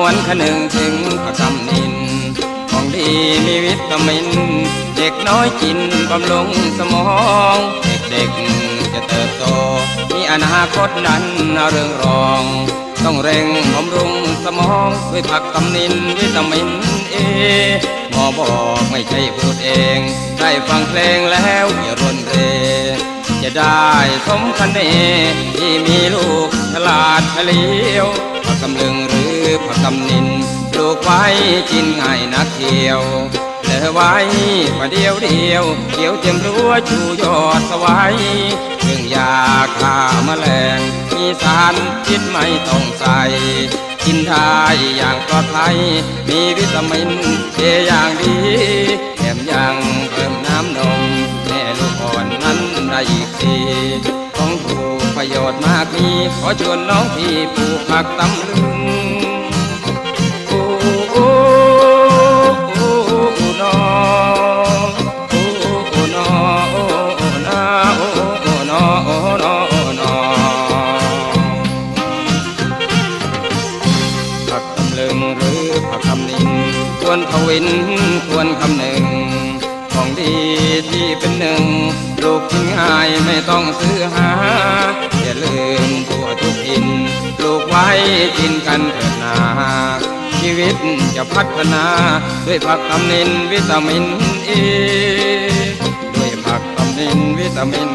วนคนึงถึงผักกำนิน ของดีมีวิตามิน เด็กน้อยกินบำรุงสมอง เด็กๆจะเติบโต มีอนาคตนั้นเรื่องรอง ต้องเร่งบำรุงสมอง ด้วยผักกำนินวิตามินเอหมอบอกไม่ใช่พูดเอง ได้ฟังเพลงแล้วอย่ารนเรจะได้สมคันเนที่มีลูกฉลาดเฉลียว กำลึงหรือผักกำนินปลูกไว้กินง่ายนักเที่ยวเหลือไว้ประเดียวเดียวเดียวเต็มรั้วชูยอดสวายเครื่องยาฆ่าแมลง มีสารพิษไม่ต้องใส่กินได้อย่างปลอดภัย มีวิตามินเออย่างดีแถมยังเพิ่มน้ำนมแม่ลูกอ่อนนั้นได้อีกที โยชน์มากมีขอชวนน้องพี่ปลูกผักตำลึงโอ้โอ้โอ้โอ้น้องโอ้โอ้น้องโอ้โอ้นาโอ้โอ้น้องโอ้น้องโอ้น้องผักตำลึงหรือผักคำนินควรทวินควรคำหนึ่งของดีที่เป็นหนึ่งลูกกินง่ายไม่ต้องซื้อหา อย่าลืมตัวทุกทินปลูกไว้กินกันเถิดนาชีวิตจะพัฒนา ด้วยผักตำนินวิตามินเอด้วยผักตำนินวิตามิน